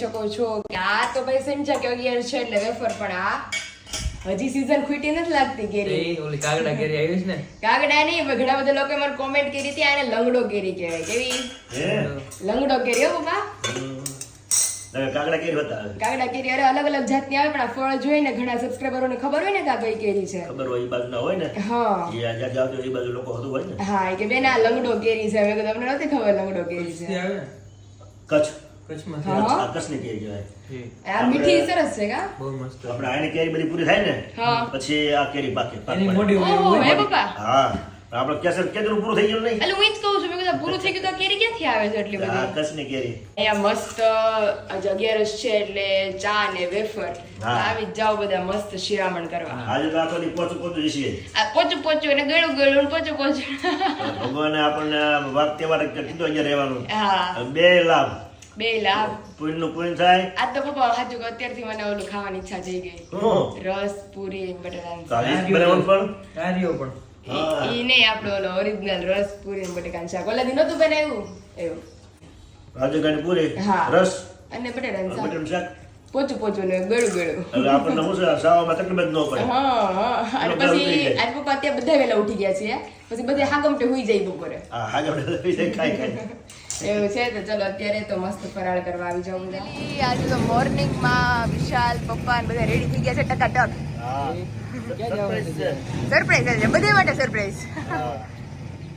શકો છો. કે આ તો ભાઈ સંજા કે અગિયાર છે એટલે વેફર પણ આ હજી સીઝન ખૂટી નથી લાગતી કેરી એ ઓલી કાગડા કેરી આવી છે ને? કાગડા નહીં પણ ઘણા બધા લોકો મને કોમેન્ટ કરી હતી આને લંગડો કેરી કહેવાય. કેવી? લંગડો કેરી હો બાપા કાગડા કેરી બતાવે કાગડા કેરી અરે અલગ અલગ જાતની આવે પણ આ ફળ જોઈને ઘણા સબસ્ક્રાઈબરોને ખબર હોય ને કે આ કઈ કેરી છે? ખબર હોય એ બાજુ ના હોય ને? હા. એ આ જાવ એ બાજુ લોકો હતું હોય ને? હા એ કે બેન આ લંગડો કેરી છે. હવે તમને નથી ખબર લંગડો કેરી છે. કચ્છ. કચ્છમાં હા. કચ્છની કેરી કહેવાય. આ મીઠી સરસ છે કા? બહુ મસ્ત. આપણે આની કેરી બધી પૂરી થાય ને પછી આ કેરી પાકે એની પડે. મોટી પપ્પા. હા આપણે કેસર કેદરું પૂરું થઈ ગયું નહીં. એટલે હું જ કહું છું મેં કીધું પૂરું થઈ ગયું તો કેરી ક્યાંથી આવે છે એટલી બધી? કચ્છની કેરી. અહીંયા મસ્ત આજે છે એટલે ચા ને વેફર. આવી જ જાઓ બધા મસ્ત શિરામણ કરવા. આજે તો આખો દી પોચું પોચું જઈશું આ પોચું પોચું અને ગળું ગળું ને પોચું પોચું. ભગવાને આપણને વાત તહેવાર કીધું અહીંયા રહેવાનું. હા. બે લાભ બે લાભ. પુણ્યનું પુણ્ય થાય? આ તો પપ્પા કહું, અત્યારથી મને ઓલું ખાવાની ઈચ્છા થઈ ગઈ. રસ પૂરી બનાવવાનું પણ? કાર્યો પણ. ઈ નહીં આપણો ઓલો ઓરિજિનલ રસ પૂરી ને શાક. ઓલા દી નહોતું બનાવ્યું? એવું. રાજુગાની પૂરી? રસ? અને બટેટાનું શાક. બટેટાનું શાક? પોચું પોચું ને ગળું ગળું. એટલે આપણને શું સાવામાં તકલીફ ન પડે. હા હા. અને પછી આજ પપ્પા અત્યારે બધા વેલા ઉઠી ગયા છે પછી બધા હાગમટે હુઈ જાય બપોરે. હા હાજર ખાઈ ખાઈ. એવું છે તો ચલો અત્યારે તો મસ્ત ફરાળ કરવા આવી જાઉં આજે તો મોર્નિંગમાં વિશાલ પપ્પા બધા રેડી થઈ ગયા છે ટકાટક ટક. સરપ્રાઈઝ છે. બધે માટે સરપ્રાઈઝ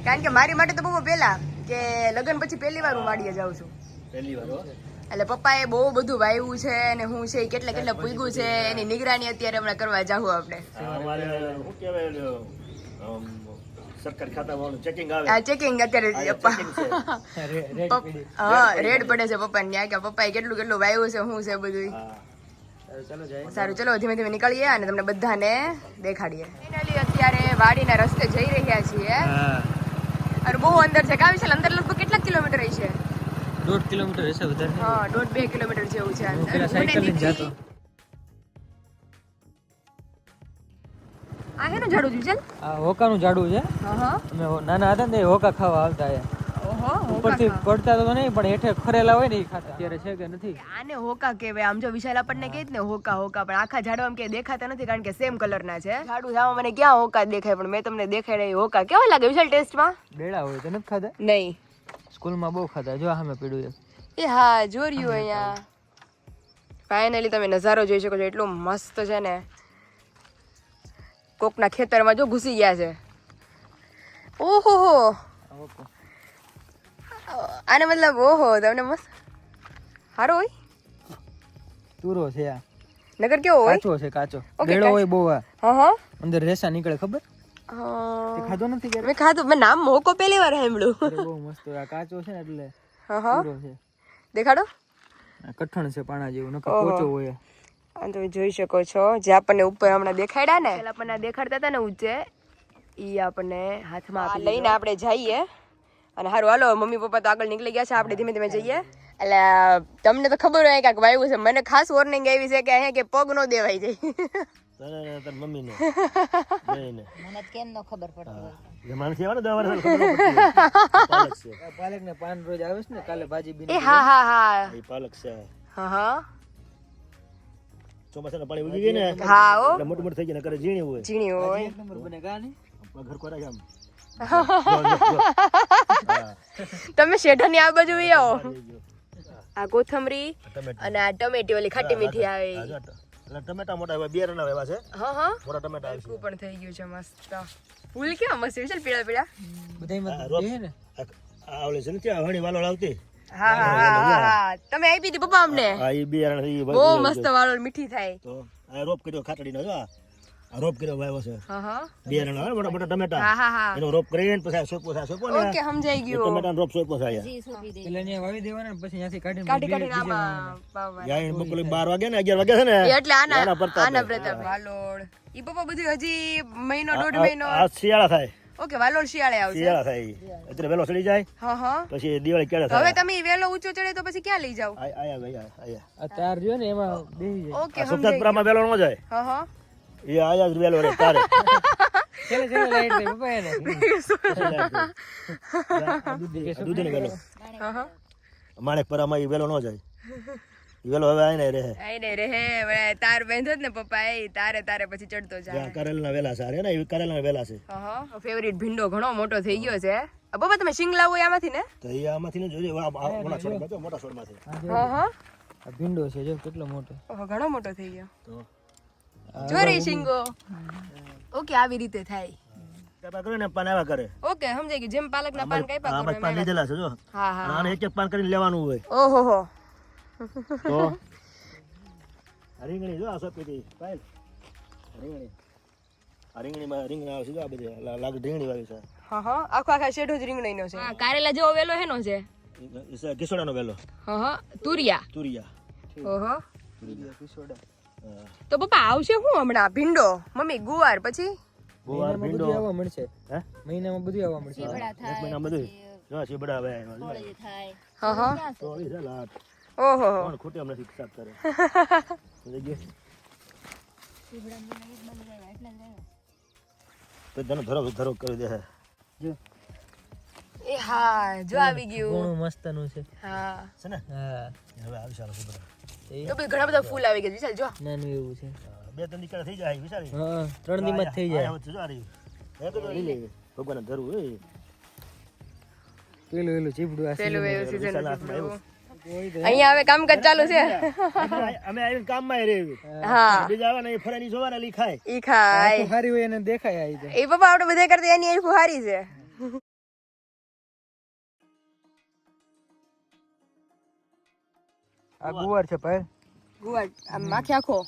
કારણ કે મારી માટે તો બહુ પહેલા કે લગ્ન પછી પહેલી વાર હું વાડીએ જાઉં છું. પહેલી વાર એટલે પપ્પાએ બહુ બધું વાવ્યું છે અને હું છે કેટલા કેટલા પૂગ્યું છે એની નિગરાની અત્યારે હમણાં કરવા જાવું આપણે. સરકારી ખાતામાં ચેકિંગ આવે. આ ચેકિંગ અત્યારે પપ્પા checking છે. પપ- હા રેડ પડે. છે પપ્પા ને કે પપ્પાએ કેટલું કેટલું વાવ્યું છે શું છે બધું હા. ચાલો સારું ચલો ધીમે ધીમે નીકળીએ અને તમને બધાને દેખાડીએ. ફાઇનલી અત્યારે વાડીના રસ્તે જઈ રહ્યા છીએ. અને બહુ અંદર છે. કાવી છે અંદર લગભગ કેટલા કિલોમીટર હશે? દોઢ કિલોમીટર હશે વધારે હા દોઢ બે કિલોમીટર જેવું છે. અંદર આ હેનું ઝાડુ છે ચાલ આ હોકાનું ઝાડું છે. અમે નાના હતા ને હોકા ખાવા આવતા એ. ઓહો ઉપરથી પડતા તો નહીં પણ હેઠે ખરેલા હોય ને એ ખાતા. અત્યારે છે કે નથી? આને હોકા કહેવાય. આમ જો વિશાલ આપણને કહે ને હોકા હોકા પણ આખા ઝાડવામાં કે દેખાતા નથી કારણ કે સેમ કલરના છે. ઝાડુ જામાં મને ક્યાં હોકા દેખાય પણ મેં તમને દેખાય એ હોકા. કેવા લાગે વિશાલ ટેસ્ટમાં? બેડા હોય તો નથી ખાધા? નહીં. સ્કૂલમાં બહુ ખાધા. જો સામે પીડું એ હા જોર્યું અહીંયા. ફાઇનલી તમે નજારો જોઈ શકો છો. એટલો મસ્ત છે ને. કોકના ખેતરમાં જો ઘૂસી ગયા છે. ઓહો હો. આને મતલબ ઓહો તમને મસ્ત. સારો હોય? તુરો છે આ. નગર કેવો હોય? કાચો છે કાચો. Okay, હોય બહુ હા હા. અંદર રેસા નીકળે ખબર? તે ખાધો નથી મેં ખાધું મેં નામ મોકો પહેલી વાર સાંભળ્યું. બહુ મસ્ત આ કાચો છે ને એટલે હા હા. દેખાડો. કઠણ છે પાણા જેવું નકર. પોચો હોય. આ તમે જોઈ શકો છો જે આપણને ઉપર હમણાં દેખાડ્યા ને. આપણને દેખાડતા હતા ને ઉચ્ચે ઈ આપણને હાથમાં આપી લઈને આપણે જઈએ. અને હારું હાલો મમ્મી પપ્પા તો આગળ નીકળી ગયા છે આપણે ધીમે ધીમે જઈએ. એટલે તમને તો ખબર હોય કાંઈક વાયુ છે મને ખાસ વોર્નિંગ આવી છે કે અહીંયા કે પગ નો દેવાઈ જાય. ને તારી એવા ને તો અમારે ખબર પડતી હોય. પાલક ને પાન રોજ આવે છે ને કાલે ભાજી બીને હા હા હા. પાલક છે. હા હા. ચોમાસાના પાણી ઉગી ગઈ ને હા ઓ એટલે મોટું મોટું થઈ જાય ને કરે ઝીણી હોય. ઝીણી હોય. એક નંબર બને નહીં. ઘર કોરા આમ તમે શેઢાની આ બાજુ આવો. આ કોથમરી અને આ ટમેટી ઓલી ખાટી મીઠી આવે. એટલે ટમેટા મોટા એવા બે રના એવા છે. હા હા. મોટા ટમેટા આવે પણ થઈ ગયું છે મસ્ત. ફૂલ કેવા મસ્ત છે પીળા પીળા. બધાય આ તો રોપ. બે ને? આ આ છે ને ત્યાં હણી વાલો આવતી. હા હા હા હા હા. તમે આપી હતી પપ્પા અમને. આ ઈ બે રણા ઈ બહુ મસ્ત વાળો મીઠી થાય. તો આ રોપ કર્યો ખાટડીનો જો આ. રોપ કર્યો વાવ્યો છે હા હા. બે રણા આવે મોટા મોટા ટમેટા. હા હા હા. એનો રોપ કરીને પછી સોપો સા સોપો ને. ઓકે સમજાઈ ગયો. ટમેટાનો રોપ સોપો થાય એટલે ને વાવી દેવાના પછી ત્યાંથી કાઢી કાઢી કાઢી આમાં પાવવાનું. યાર બપોરે બાર વાગે ને અગિયાર વાગે છે ને એટલે આના આના પ્રતાપ વાલોડ ઈ પપ્પા બધું હજી મહિનો દોઢ મહિનો. આ શિયાળા થાય. ઓકે વાલોડ શિયાળે આવશે શિયાળા થાય એટલે અત્યારે વેલો ચડી જાય? હા હા. પછી દિવાળી ક્યારે હવે તમે વેલો ઊંચો ચડે તો પછી ક્યાં લઈ જાવ આય આયા ભાઈ આયા આ તાર જો ને એમાં બેસી જાય. ઓકે સમજાઈ વેલો ન જાય? હા હા. એ આયા જ વેલો રે તારે. ચલે ચલે લાઈટ થઈ પપ્પા એને. દૂધીને વેલો. હા હા. માણેક પરામાં ઈ વેલો ન જાય. વેલો હવે આઈને રહે. આઈને રહે. હવે તાર બેંધો ને પપ્પા એ તારે તારે પછી ચડતો જાય. કરેલના વેલા સારે ને એ કરેલના વેલા છે. ફેવરિટ ભીંડો ઘણો મોટો થઈ ગયો છે. બાબા તમે શિંગ લાવો આમાંથી ને? તો એ આમાંથી ને જોજો ઓલા છોડમાં જો, મોટા છોડમાંથી. હા હા આ ભીંડો છે જો કેટલો મોટો. ઓહો ઘણો મોટો થઈ ગયો. તો જોરી શિંગો. ઓકે આવી રીતે થાય. કાપા કરે ને પાન આવ્યા કરે. ઓકે સમજાઈ ગયું. જેમ પાલકના પાન કાપ્યા કરો પાન લીધેલા છે જો. હા હા એક એક પાન કરીને લેવાનું હોય. ઓહો હો. તો? રીંગણી જો આ સોપીથી પાયલ. રીંગણી રીંગણીમાં રીંગણા આવશે જો આ બધી. લાગ રીંગણી વાવી છે. હા હા. આખો આખા શેઢો જ રીંગણીનો છે. કારેલા જેવો વેલો હેનો છે. એ- એ વેલો. હા હા. તુરિયા. તુરિયા. ઓહો હા. તો પપ્પા આવશે શું હમણાં? ભીંડો? મમ્મી ગુવાર પછી? ગુવાર ભીંડો. બધું આવવા મળશે. હે? મહિનામાં બધું આવવા મળશે. એક મહિના બધું. જો ચીબડા આવે હા હા. ચોળી છે લાટ. ઓહો. કોણ ખોટી હમણાં સાફ કરે? તો તને ધરો ધરો કરી દે. જો. એ હા જો આવી ગયું. ઘણું મસ્તનું છે. હા. છે ને? હા. હવે આવી સારું સુધરો તો બી ઘણા બધા ફૂલ આવી ગયા વિશાલ જો. નાનું એવું છે. બે ત્રણ દીકરા થઈ જાય વિચારી હા ત્રણ દીમાં થઈ જાય. જો આ રહ્યું. એ તો લઈ લે. ભગવાન ધરું હોય પેલું પેલું ચીપડું આ પેલું એવું. અહીંયા હવે કામકાજ ચાલુ છે. અમે આવીને કામમાં રહેવી હા. બીજા આવે ને એ ફરાની જોવાના લી ખાય. ઈ ખાય. સારી હોય એને દેખાય આવી જાય એ પપ્પા આપણે બધે કરતા એની આંખો હારી છે. આ ગુવાર છે ભાઈ. ગુવાર. આ માખી આખો.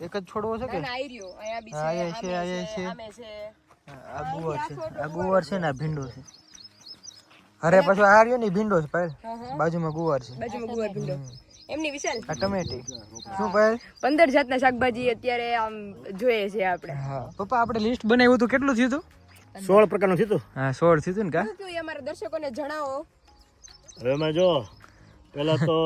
એક જ છોડવો છે કે? ના આઈ રહ્યો. અહીંયા બી છે આમે છે. આમે છે. આ ગુવાર છે. આ ગુવાર છે ને આ ભીંડો છે. અરે પછી આ રહ્યો ને ભીંડો છે હા. બાજુમાં ગુવાર છે. બાજુમાં ગુવાર ભીંડો. એમની વિશાલ. આ ટમેટી શું પહેલ પંદર જાતના શાકભાજી અત્યારે આમ જોઈએ છે આપણે. હા. પપ્પા આપણે લિસ્ટ બનાવ્યું હતું. કેટલું થયું હતું? સોળ પ્રકારનું થયું હા સોળ થયું હતું ને કા? શું એ અમારા દર્શકોને જણાવો. હવે એમાં જો પેલા તો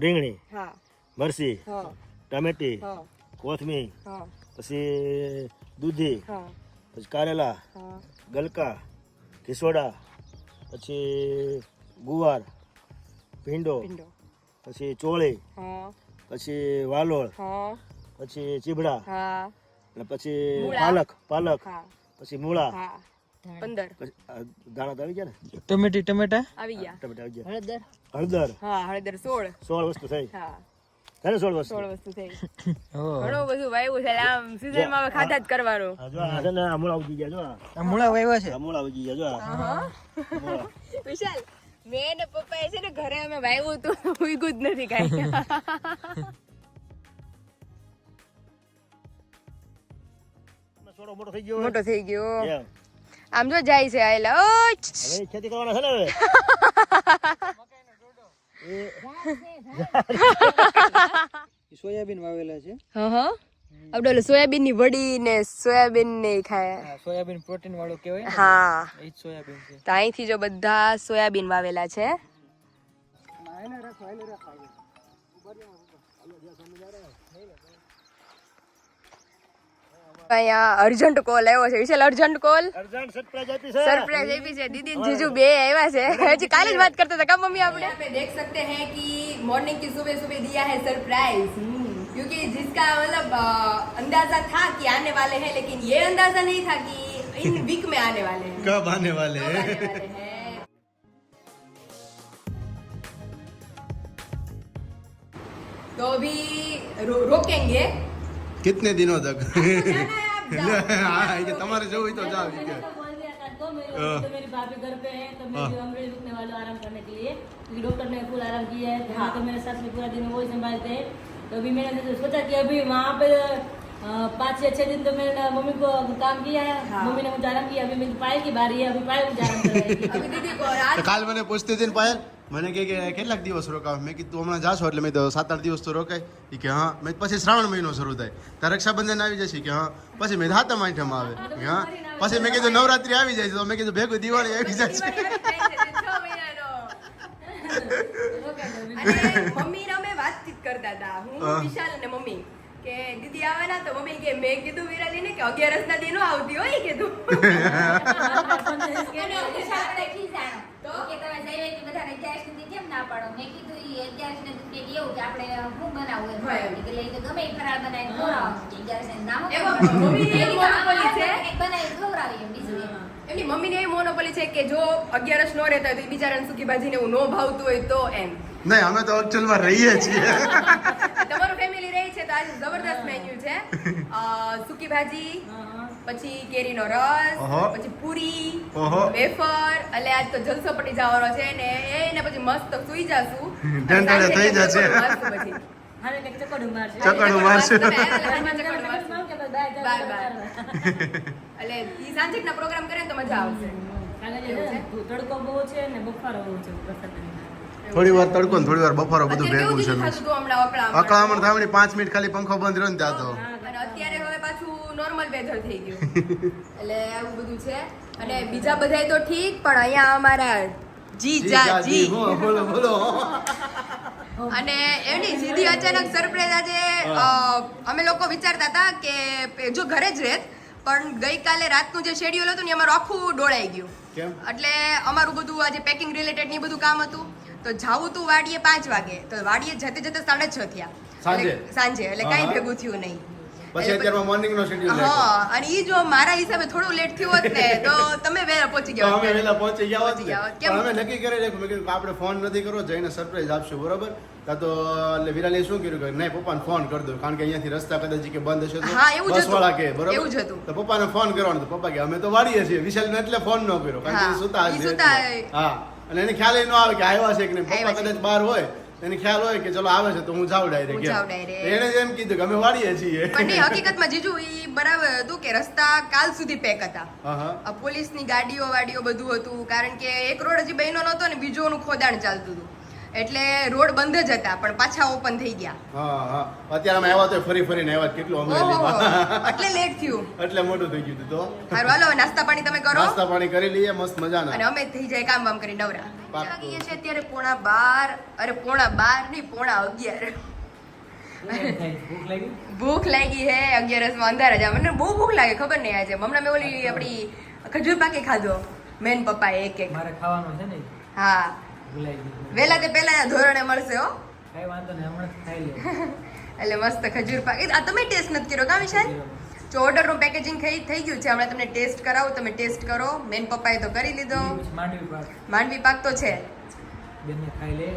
રીંગણી હા. મરસી હા. ટમેટી હા. કોથમીર હા. પછી દૂધી હા. પછી કારેલા હા. ગલકા ખીસોડા પછી ગુવાર ભીંડો પછી ચોળી પછી વાલોળ પછી ચીબડા હા. અને પછી પાલક પાલક પછી મૂળા. હા. પંદર. દાણા આવી ગયા ને? ટમેટી ટમેટા? આવી ગયા. ટમેટા આવી ગયા. હળદર. હળદર. હા હળદર સોળ. સોળ વસ્તુ થઈ. હા. થાય સોળ વસ્તુ. સોળ વસ્તુ થઈ ઘણું બધું વાવ્યું છે આમ season માં ખાતા જ કરવાનું. જો આ છે ને આ આવી ગયા જો આ. આ મૂળા વાવ્યા છે? આ આવી ગયા જો વિશાલ મેં ને પપ્પાએ છે ને ઘરે અમે વાયવું તો ઉઈગું જ નથી કાંઈ. મોટો થઈ ગયો મોટો થઈ ગયો. આમ જો જાય છે આયલા. ઓ હવે ખેતી કરવાના છે ને હવે? સોયાબીન વાવેલા છે. હા હા આપણે ઓલું સોયાબીનની વડી ને સોયાબીન ને ખાય. હા સોયાબીન પ્રોટીન વાળો કહેવાય હા. એ જ સોયાબીન છે. તો અહીંથી જો બધા સોયાબીન વાવેલા છે. અહીંયા અર્જન્ટ કોલ આવ્યો છે Vishal urgent call urgent surprise આપી છે सरप्राइज આપી છે દીદી ને जीजू બે આવ્યા છે હજી કાલે જ વાત करते थे कब मम्मी आपने पे देख सकते हैं कि मॉर्निंग की सुबह सुबह दिया है सरप्राइज क्योंकि जिसका मतलब अ, अंदाजा था कि आने वाले हैं लेकिन ये अंदाजा नहीं था कि इन वीक में आने वाले हैं कब आने वाले कब हैं आने वाले हैं तो अभी रो, रोकेंगे कितने दिनों तक जाना है आप जाओ। हाँ ये तुम्हारे जो हुई तो जाओ ठीक है बोल दिया था तो मेरे तो मेरी भाभी घर पे है तो मैं जो अमरेली रुकने वाला हूँ आराम करने के लिए क्योंकि डॉक्टर ने फुल आराम किया है तो, तो मेरे साथ में पूरा दिन वही संभालते हैं तो अभी मैंने तो सोचा कि अभी वहाँ पे अ, पाँच या छह दिन तो मैंने ना मम्मी को काम किया है मम्मी ने मुझे आराम किया अभी मेरी पायल की बारी है अभी पायल मुझे आराम कराएगी अभी दीदी को रात તો કાલ મને પૂછતી હતી ને પાયલ મને કહે કે કેટલાક દિવસ રોકાવ? મેં કીધું હમણાં જાશો એટલે મેં સાત આઠ દિવસ તો રોકાય. એ કે હા. મેં પછી શ્રાવણ મહિનો શરૂ થાય. ત્યાં રક્ષાબંધન આવી જશે. કે હા. પછી મેં હાથમ આઠમ આવે. કે હા. પછી મેં કીધું નવરાત્રી આવી જાય તો મેં કીધું ભેગું દિવાળી આવી જાય મમ્મી રમે વાતચીત કરતા હતા. હું. વિશાલ અને મમ્મી. કે દીદી આવે ના તો મમ્મી કે મેં કીધું વિરાલી ને કે અગિયારસ ના દિનો આવતી હોય કીધું. અને વિશાલ આપણે ખીજાણો. કે તમે જઈ રહી બધાને ગેસ નથી કેમ ના પાડો? મેં કીધું ઈ અગિયારસ ને તું કંઈક એવું કે આપણે શું બનાવવું એમ એટલે ઈ તો ગમે ફરાળ બનાવીને ખવડાવવાનું અગિયારસ ને ના હોય એમાં તો મમ્મીની મેં કીધું મોનોપોલી છે. ખવડાવીએ બીજું એમ. એમની મમ્મીને એવી મોનોપોલી છે કે જો અગિયારસ નો રહેતા હોય તો ઈ બિચારાને સૂકી ભાજીને એવું ન ભાવતું હોય તો એમ. નહીં અમે તો એકચ્યુઅલમાં રહીએ છીએ. તમારું આજે જબરદસ્ત મેન્યુ છે. સુકી ભાજી પછી કેરીનો રસ પછી પૂરી વેફર એટલે આજ તો જલસો પટી જવાનો છે ને એને પછી મસ્ત સુઈ જાશું. ઢંઢેરે થઈ જશે. પછી હારે કંઈક ચકોડું મારશે. ચકડું મારશે. એટલે બાય બાય. ઈ સાંજેકના પ્રોગ્રામ કરે તો મજા આવશે. તડકો બહુ છે ને બફારો બહુ છે. થોડી વાર તડકો ને થોડી વાર બફારો બધું ભેગું છે અકળામણ? થાવણી પાંચ મિનિટ ખાલી પંખો બંધ રહ્યો ને ત્યાં તો. અત્યારે હવે પાછું નોર્મલ વેધર થઈ ગયું. એટલે આવું બધું છે. અને બીજા બધાય તો ઠીક પણ અહીંયા અમારા જી જા જી બોલો બોલો. અને એની સીધી અચાનક સરપ્રાઈઝ આજે અમે લોકો વિચારતા હતા કે જો ઘરે જ રહેત પણ ગઈકાલે રાતનું જે શેડ્યુલ હતું ને અમારું આખું ડોળાઈ ગયું. એટલે અમારું બધું આજે પેકિંગ રિલેટેડ ને બધું કામ હતું. તો જાવું તું વાડીએ પાંચ વાગે. તો વાડીએ જતે જતે સાડા છ થયા. સાંજે? એટલે- સાંજે એટલે કાંઈ ભેગું થયું નહીં. પછી અત્યારમાં મોર્નિંગ નો શેડ્યુલ હા અને ઈ જો મારા હિસાબે થોડું લેટ થયું હોત ને તો તમે વહેલા પહોંચી ગયા અમે. વહેલા પહોંચી ગયા હોત? પણ અમે નક્કી કરી રાખ્યું. મેં કીધું આપણે ફોન નથી કરવો જઈને સરપ્રાઈઝ આપશું બરોબર? કાં તો એટલે વિરાલે શું કર્યું કે નહીં પપ્પાને ફોન કરી દો કારણ કે અહીંયાથી રસ્તા કદાચ કે બંધ હશે તો હા, એવું જ હતું. કે બરોબર? એવું જ હતું. તો પપ્પાને ફોન કરવાનો તો પપ્પા કે અમે તો વાળીએ છીએ. વિશાલને એટલે ફોન ન કર્યો કારણ કે સુતા. હા. અને એને ખ્યાલ ન આવે કે આવ્યા છે કે નહીં. પપ્પા કદાચ બહાર હોય એને ખ્યાલ હોય કે ચલો આવે છે તો હું જાઉં ડાયરેક્ટ એને જ એમ કીધું કે અમે વાળીએ છીએ. પણ હકીકતમાં જીજુ ઈ બરાબર હતું કે રસ્તા કાલ સુધી પેક હતા. પોલીસની ગાડીઓ વાડીઓ બધું હતું. કારણ કે એક રોડ હજી બહેનો નહોતો ને બીજોનું ખોદાણ ચાલતું હતું. એટલે રોડ બંધ જ હતા પણ પાછા ઓપન થઈ ગયા. હા હા. અત્યારે અમે આવ્યા તો ફરી ફરીને આવ્યા કેટલું અમરેલીમાં એટલે લેટ થયું. એટલે મોટું થઈ ગયું તો. હારું હાલો નાસ્તા પાણી તમે કરો. નાસ્તા પાણી કરી લઈએ મસ્ત અને અમે થઈ જાય કામ વામ કરી નવરા. વાગીએ છે અત્યારે પોણા બાર અરે પોણા બાર નહીં પોણા અગિયાર. ભૂખ લાગી હે અગિયારસમાં અંધારા જાય મને બહુ ભૂખ લાગે ખબર નહીં આજે. હમણાં મેં ઓલી આપણી ખજૂર પાકી ખાધો મેન પપ્પા એક એક મારે ખાવાનું છે ને હા. વેલા તે પહેલા ધોરણે મળશે હો. કઈ વાંધો નહીં હમણાં ખાઈ લે એટલે મસ્ત ખજૂર પાક. આ તમે ટેસ્ટ નથી કર્યો કા વિશાલ? જો ઓર્ડરનું પેકેજિંગ થઈ થઈ ગયું છે હમણાં તમને ટેસ્ટ કરાવો તમે ટેસ્ટ કરો. મેન પપ્પાએ તો કરી લીધો. માંડવી પાક. તો છે. બેનને ખાઈ લે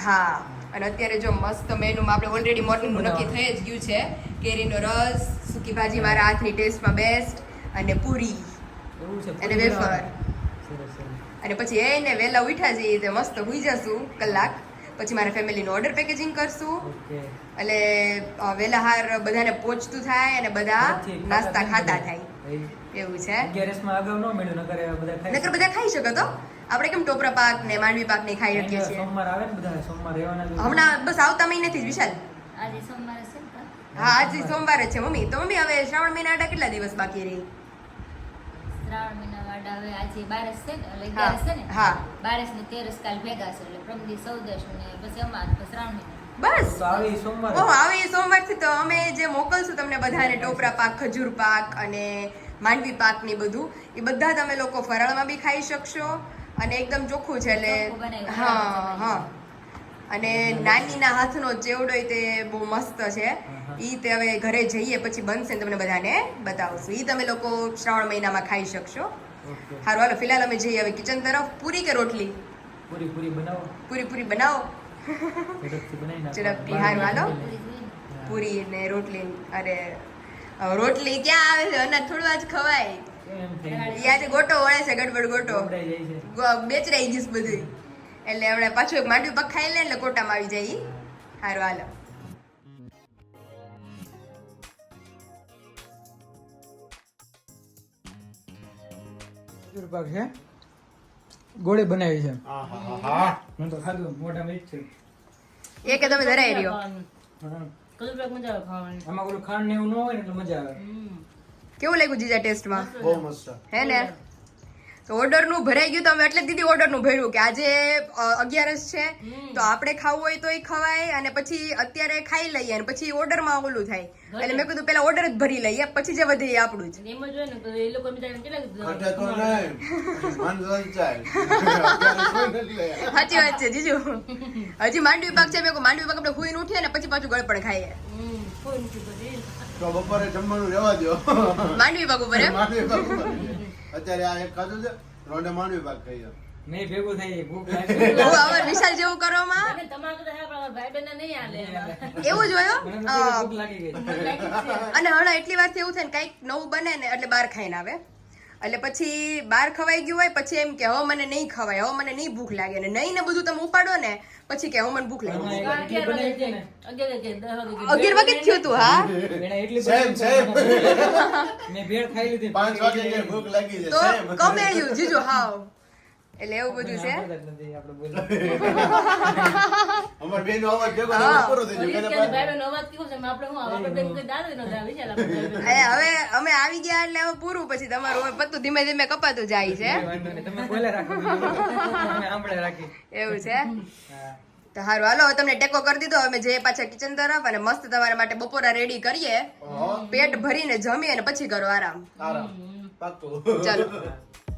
હા અને અત્યારે જો મસ્ત મેનુમાં આપણે ઓલરેડી મોર્નિંગનું નક્કી થઈ જ ગયું છે. કેરીનો રસ સૂકી ભાજી મારા હાથની ટેસ્ટમાં બેસ્ટ અને પૂરી. અને વેફર. અને પછી એને વહેલા ઉઠ્યા જઈએ તે મસ્ત હુઈ જશું કલાક. પછી મારા ફેમિલીનું ઓર્ડર પેકેજિંગ કરશું. એટલે વહેલા હાર બધાને પહોંચતું થાય અને બધા નાસ્તા ખાતા થાય. એવું છે. નકર બધા ખાઈ નકર બધા ખાઈ શકો તો. આપણે કેમ ટોપરા પાક ને માંડવી પાક ને ખાઈ શકીએ છીએ? સોમવાર આવે ને બધા સોમવાર રહેવાના જ હોય. હમણાં બસ આવતા મહિનેથી જ વિશાલ. આજે સોમવારે છે હા આજે સોમવાર છે મમ્મી. તો મમ્મી હવે શ્રાવણ મહિના કેટલા દિવસ બાકી રહી? શ્રાવણ મહિના વાળા હવે આજે બારસ છે ને એટલે અગિયારસ છે ને? હા. બારસ ને તેરસ કાલ ભેગા છે એટલે પ્રમદી ચૌદશ ને પછી અમાર પછી શ્રાવણ. બસ. આવી સોમવારથી તો અમે જે મોકલશું તમને બધાને ટોપરા પાક ખજૂર પાક અને માંડવી પાક ને બધું એ બધા તમે લોકો ફરાળમાં બી ખાઈ શકશો અને એકદમ ચોખ્ખું છે એટલે હા હા. અને નાનીના હાથનો ચેવડો તે બહુ મસ્ત છે. ઈ તે હવે ઘરે જઈએ પછી બનશે ને તમને બધાને બતાવશું. ઈ તમે લોકો શ્રાવણ મહિનામાં ખાઈ શકશો. હારું હાલો ફિલહાલ અમે જઈએ હવે કિચન તરફ. પૂરી કે રોટલી? પૂરી પૂરી બનાવો. પૂરી પૂરી બનાવો? ઝડપથી હારું, હાલો. પૂરી ને. રોટલી અરે રોટલી ક્યાં આવે છે? અનાજ થોડું આજ ખવાય. આજે ગોટો વળે છે ગડબડ ગોટો. બેચરાઈ ગઈશ બધું એટલે હમણાં પાછું એક માંડવી પખાઈ લે એટલે કોટામાં આવી જાય. હારું હાલો. ખજૂર પાક છે. ગોળી બનાવી છે. હું તો ખાધું મોઢામાં જ છે. એ કે તમે ધરાઈ રહ્યો. હા. પાક મજા આવે ખાવાની? આમાં ઓલું ખાંડ ને એવું ન હોય ને એટલે મજા આવે. કેવું લાગ્યું જીજા ટેસ્ટમાં? બહુ મસ્ત. હે ને? તો ઓર્ડરનું ભરાઈ ગયું તો અમે એટલે જ દીદી ઓર્ડરનું ભર્યું કે આજે અગિયારસ છે. તો આપણે ખાવું હોય તોય ખવાય અને પછી અત્યારે ખાઈ લઈએ અને પછી ઓર્ડરમાં ઓલું થાય. એટલે મેં કીધું પેલા ઓર્ડર જ ભરી લઈએ પછી જે વધે એ આપણું જ. એમ હોય ને તો એ લોકો તો સાચી વાત છે જીજુ. હજી માંડવી પાક છે મેં માંડવી પાક આપણે હુઈને ઉઠીએ ને પછી પાછું ગળપણ ખાઈએ. તો બપોરે જમવાનું રહેવા દો માંડવી પાક ઉપર માંડવી પાક ઉપર. અત્યારે આ એક ખાધું છે રોંડે માંડવી ખાઈ નહીં ભેગું થઈ ભૂખ લાગી. વિશાલ જેવું કરવામાં. એવું જ હોય હો. મને અ, તો ભૂખ લાગી ગઈ અને હમણાં એટલી વાર એવું થાય ને કંઈક નવું બને ને એટલે બહાર ખાઈને આવે. એટલે પછી બહાર ખવાઈ ગયું હોય પછી એમ કે હવે મને નહીં ખવાય હવે મને નહીં ભૂખ લાગે. ને નહીં ને બધું તમે ઉપાડો ને પછી કે હવે મને ભૂખ લાગે. અગિયાર વાગે થયું. તું હા? એણે એટલી સેમ સેમ. બધી મેં ભેળ ખાઈ લીધી. પાંચ વાગે ભૂખ લાગી તો કમેળ્યું જીજુ હાવ. એટલે એવું બધું છે? અમાર બેનો અવાજ ભેગો. પૂરો થઈ ગયો કે ભાઈબંધનો અવાજ કેવો છે? આપણે હું આવે? આપણે બેન કોઈ દાદા નો વિશાલ આપણે હવે અમે આવી ગયા એટલે હવે પૂરું પછી તમારું હવે પત્તું ધીમે ધીમે કપાતું જાય છે. તમે બોલે રાખો અમે આંબળે રાખી એવું છે? તો સારું હાલો તમને ટેકો કરી દીધો અમે જઈએ પાછા કિચન તરફ અને મસ્ત તમારા માટે બપોરા રેડી કરીએ. પેટ ભરીને જમીએ અને પછી કરો આરામ. આરામ. પાક્કું. ચાલો.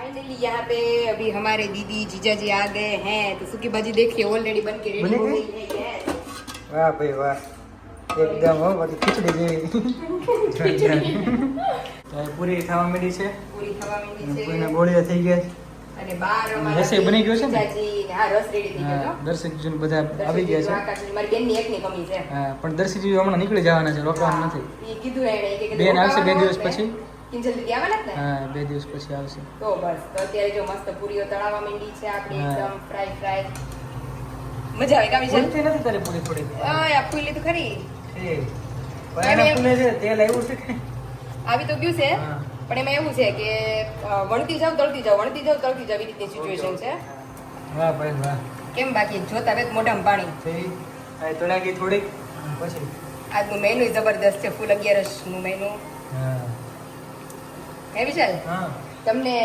फाइनली यहाँ पे अभी हमारे दीदी जीजा जी आ गए हैं तो सूखी भाजी देखिए ऑलरेडी बन के रेडी बनी हो गई? गई है yes. વાહ ભાઈ વાહ એકદમ હો બધી ખીચડી જેવી તો એ પૂરી થવા માંડી છે પૂરી થવા માંડી છે કોઈના ગોળીઓ થઈ ગયા છે અને બાર અમારા રસોઈ બની ગયો છે ને? જીજાજી ને હા રસ રેડી થઈ ગયો હા, છે. દર્શક જન બધા આવી ગયા છે આકાશની મારી બેનની એકની કમી છે હા પણ દર્શકજી હમણાં નીકળી જવાના છે રોકવાનું નથી ઈ કીધું એણે કે કીધું બેન આવશે બે રોકાવાનું દિવસ હોત ને, પછી? કિંજલ આવવાના ને હા બે દિવસ પછી આવશે. તો બસ તો અત્યારે જો મસ્ત પૂરીઓ તળાવવા માંડી છે આપણી એકદમ ફ્રાય ફ્રાય મજા આવે કામ છે નથી તારી પૂરી થોડી આ ફૂલી તો ખરી. તેલ આવ્યું છે આવી તો ગયું છે પણ એમાં એવું છે કે વણતી જાવ તળતી જાવ વણતી જાવ તળતી જાવ એવી રીતની સિચ્યુએશન છે. વાહ ભાઈ વાહ. કેમ બાકી? જોતા વેત મોઢામાં પાણી. આ થોડીક પછી. આજનું મેનુ જબરદસ્ત છે ફૂલ અગિયારસનું મેનુ હા. હે વિશાલ? હા. તમને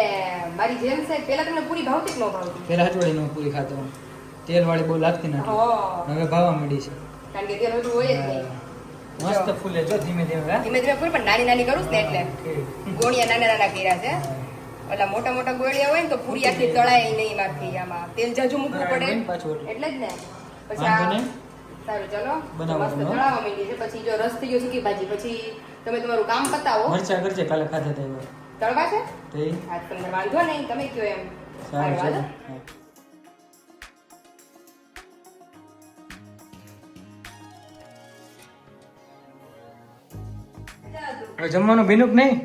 મારી જેમ છે પેલા તમને પૂરી ભાવતી કે ન ભાવતી? પેલા હટવાડી નો પૂરી ખાતો. તેલ વાળી બહુ લાગતી નથી. હવે ભાવવા મળી છે. કારણ કે તેલ બધું હોય જ નહીં. મસ્ત ફૂલે જો ધીમે ધીમે ધીમે ધીમે ફૂલ પણ નાની નાની કરું છું ને એટલે. ગોળિયા નાના નાના કર્યા છે. ઓલા મોટા મોટા ગોળિયા હોય ને તો પૂરી આખી તળાય નહીં મારથી આમાં. તેલ જાજુ મૂકવું પડે. એટલે. એટલે જ ને. પછી. સારું ચલો. મસ્ત. તળાવવા માંડી છે. પછી જો રસ થઈ ગયો સૂકી ભાજી પછી તમે તમારું કામ પતાવો. મરચા કરજે કાલે ખાધા હતા તળવા છે? તો. આજ તમને વાંધો નહીં તમે કયો એમ. સારું ચાલો હવે જમવાનું ભીનું નહીં?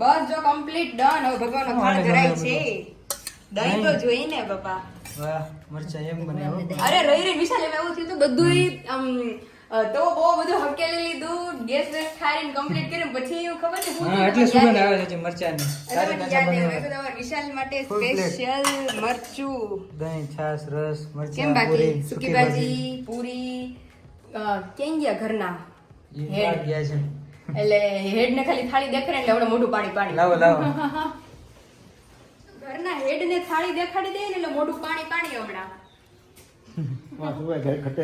બસ જો કમ્પ્લીટ ડન હવે ભગવાનનો થાળ ધરાય છે. દહીં તો જોઈ ને બાપા. વાહ મરચા એમ બને અરે રહી રહી વિશાલ એમ એવું થયું તો બધું આમ તો બહુ બધું હકેલી લીધું ગેસ વેસ ખાઈને કમ્પ્લીટ કર્યું પછી એવું ખબર છે હા એટલે સુગંધ આવે છે મરચાની. અરે કાચા મને યાદ આવ્યું. મેં કાચા બનાવ્યા કીધું હવે વિશાલ માટે સ્પેશિયલ મરચું. દહીં છાશ રસ કેમ બાકી? પૂરી સૂકી ભાજી. પૂરી કેમ ગયા ઘરના? હેડ. ગયા છે. એટલે હેડ ને ખાલી થાળી દેખાડે એટલે હમણાં મોઢું પાણી પાણી. લાવો લાવો. ઘરના હેડ ને થાળી દેખાડી દે ને એટલે મોઢું પાણી પાણી હમણાં. વાહ, ઘટે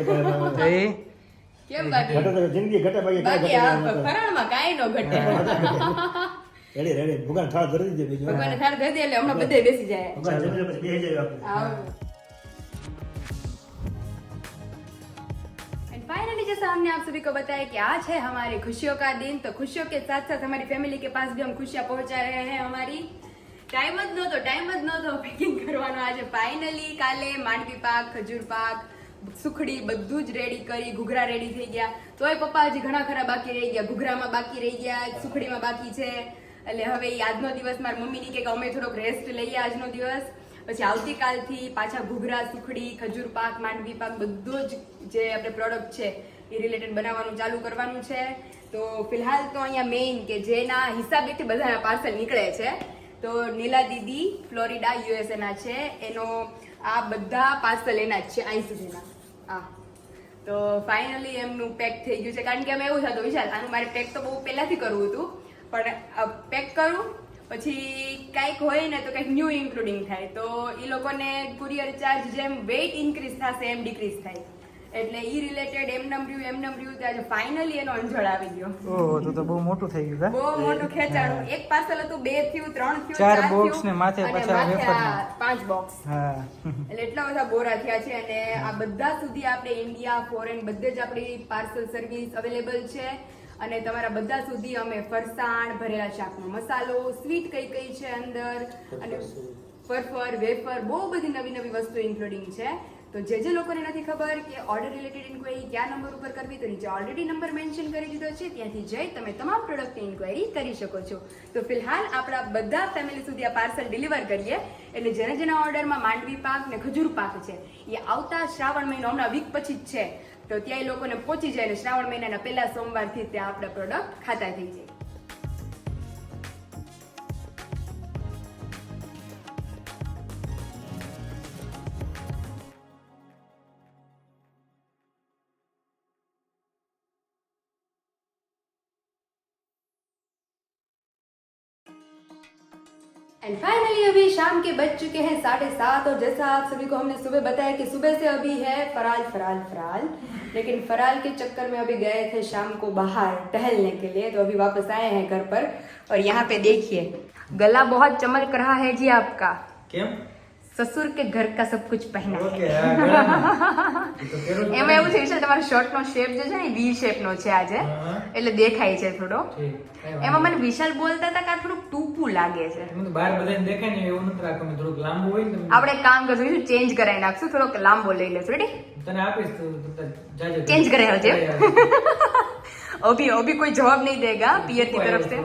કેમ બાકી તો જિંદગી ઘટે બાકી કાંઈ બાકી ઘટે આ નહીં. ફરાળમાં કાંઈ નો ઘટે રેડી રેડી ભગવાન થાળ ધરી દીધે બીજું ભગવાને થાળ ધરી દે એટલે હમણાં બધે બેસી જાય ભગવાન જમી લે પછી બેસી જાય આપણે. આવ. फाइनली जैसा हमने आप सभी को बताया कि आज है हमारे खुशियों का दिन तो खुशियों के साथ साथ हमारी फैमिली के पास भी हम खुशियां पहुंचा रहे हैं हमारी ટાઈમ જ નહોતો ટાઈમ જ નહોતો પેકિંગ કરવાનો આજે ફાઇનલી કાલે માંડવી પાક ખજૂર પાક સુખડી બધું જ રેડી કરી, ઘૂઘરા રેડી થઈ ગયા. તોય પપ્પા હજી ઘણા ખરા બાકી રહી ગયા. ઘૂઘરામાં બાકી રહી ગયા, સુખડીમાં બાકી છે. એટલે હવે આજનો દિવસ મારી મમ્મીની કે અમે થોડોક રેસ્ટ લઈએ આજનો દિવસ. પછી આવતીકાલથી પાછા ઘૂઘરા, સુખડી, ખજૂર પાક, માંડવી પાક, બધું જ જે આપણે પ્રોડક્ટ છે એ રિલેટેડ બનાવવાનું ચાલુ કરવાનું છે. તો ફિલહાલ તો અહીંયા મેઇન કે જેના હિસાબેથી બધાના પાર્સલ નીકળે છે. તો નીલા દીદી, ફ્લોરિડા, યુએસએના છે. એનો આ બધા પાર્સલ એના જ છે અહીં સુધીના આ તો ફાઇનલી એમનું પેક થઈ ગયું છે. કારણ કે અમે એવું થતું વિશાલ આનું મારે પેક તો બહુ પહેલાંથી કરવું હતું. પણ પેક કરું, પછી કંઈક હોય ને તો કંઈક ન્યૂ ઇન્ક્લુડિંગ થાય. તો એ લોકોને કુરિયર ચાર્જ જેમ વેઇટ ઇન્ક્રીઝ થશે, એમ ડિક્રીઝ થાય. એટલે ઈ રિલેટેડ એમ નમ રહ્યું એમ નમ રહ્યું ત્યાં ફાઇનલી એનો અંજળ આવી ગયો. ઓહો તો તો બહુ મોટું થઈ ગયું બહુ મોટું ખેંચાણું. એક પાર્સલ હતું બે થયું ત્રણ થયું ચાર બોક્સ ને માથે પાછા. પાંચ બોક્સ હા. એટલે એટલા બધા બોરા થયા છે અને આ બધા સુધી આપણે ઇન્ડિયા ફોરેન બધે જ આપણી પાર્સલ સર્વિસ અવેલેબલ છે. અને તમારા બધા સુધી અમે ફરસાણ ભરેલા શાકનો મસાલો સ્વીટ કઈ કઈ છે અંદર અને ફરફર વેફર બહુ બધી નવી નવી વસ્તુ ઇન્ક્લુડિંગ છે. તો જે જે લોકોને નથી ખબર કે ઓર્ડર રિલેટેડ ઇન્ક્વાયરી કયા નંબર ઉપર કરવી, તો નીચે ઓલરેડી નંબર મેન્શન કરી દીધો છે. ત્યાંથી જઈ તમે તમામ પ્રોડક્ટની ઇન્ક્વાયરી કરી શકો છો. તો ફિલહાલ આપણા બધા ફેમિલી સુધી આ પાર્સલ ડિલિવર કરીએ. એટલે જેના જેના ઓર્ડરમાં માંડવી પાક ને ખજૂર પાક છે, એ આવતા શ્રાવણ મહિનો હમણાં વીક પછી જ છે. તો ત્યાં એ લોકોને પહોંચી જાય ને શ્રાવણ મહિનાના પહેલા સોમવારથી ત્યાં આપણા પ્રોડક્ટ ખાતા થઈ જાય. शाम के बज चुके हैं साढ़े सात और जैसा आप सभी को हमने सुबह बताया कि सुबह से अभी है फराल फराल फराल। लेकिन फराल के चक्कर में अभी गए थे शाम को बाहर टहलने के लिए तो अभी वापस आए हैं घर पर। और यहाँ पे देखिए, गला बहुत चमक रहा है जी आपका। કેમ સસુર કે ઘર કા સબ કુછ પહેના. એમાં એવું થયું છે તમારો શર્ટ નો શેપ જે છે ને વી શેપ નો છે આજે. એટલે દેખાય છે થોડો. એમાં મને વિશાલ બોલતા હતા કે આ થોડુંક ટૂંકું લાગે છે. બહાર બધાને દેખાય ને એવું નથી રાખવાનું થોડુંક લાંબુ હોય ને આપણે કામ કરશું ચેન્જ કરાવી નાખશું થોડોક લાંબો લઈ લેશું રેડી તને આપીશ તું ચેન્જ કરાવ્યો આવજે. અભી અભી કોઈ જવાબ નહીં દેગા પિયર તરફ સે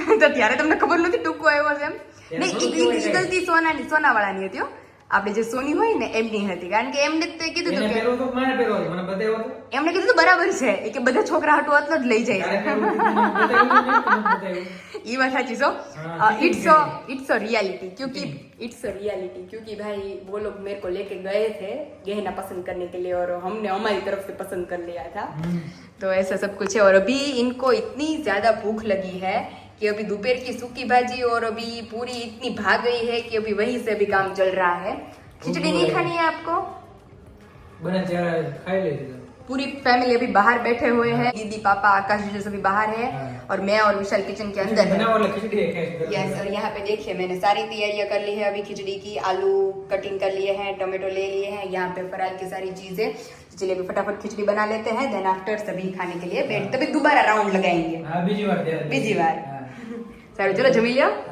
તો ત્યારે તમને ખબર નથી ટૂંકું આવ્યો છે એમ? ત્યારે નહીં થોડુંક ઈ- ઈ- કહેવાય ઈ ગલતી સોનાની સોનાવાળાની હતી હો આપણે જે સોની હોય ને એમની હતી કારણ કે એમને તો કીધું એને હતું કે પહેરવો તો મારે પહેરવો હતો. મને બતાવ્યો હતો. એમને કીધું હતું બરાબર છે એ કે બધા છોકરા હાટું આટલો જ લઈ જાય તારે છે પહેરવું હતું, મને બતાવ્યું નહીં, તને બતાવ્યું. ये बात सच्ची सो हाँ, ठीक इट्स है, अ इट्स अ रियलिटी क्योंकि इट्स अ रियलिटी क्योंकि भाई वो लोग मेरे को लेके गए थे गहना पसंद करने के लिए और हमने हमारी तरफ से पसंद कर लिया था तो ऐसा सब कुछ है और अभी इनको इतनी ज्यादा भूख लगी है कि अभी दोपहर की सूखी भाजी और अभी पूरी इतनी भाग गई है कि अभी वहीं से अभी काम चल रहा है। खिचड़ी नहीं खानी है आपको? खाई पूरी फैमिली अभी बाहर बैठे हुए हैं। दीदी पापा आकाश जी सभी बाहर है और मैं और विशाल किचन के अंदर यस और यहाँ पे देखिए मैंने सारी तैयारियाँ कर ली है। अभी खिचड़ी की आलू कटिंग कर लिए हैं टोमेटो ले लिए हैं। यहाँ पे फराल की सारी चीज़ें। चलिए अभी फटाफट खिचड़ी बना लेते हैं। देन आफ्टर सभी खाने के लिए बैठ तभी दोबारा राउंड लगाएँगे। बीजी बीजी बार બીજી વાર. હા. સારું ચલો જમી લ્યો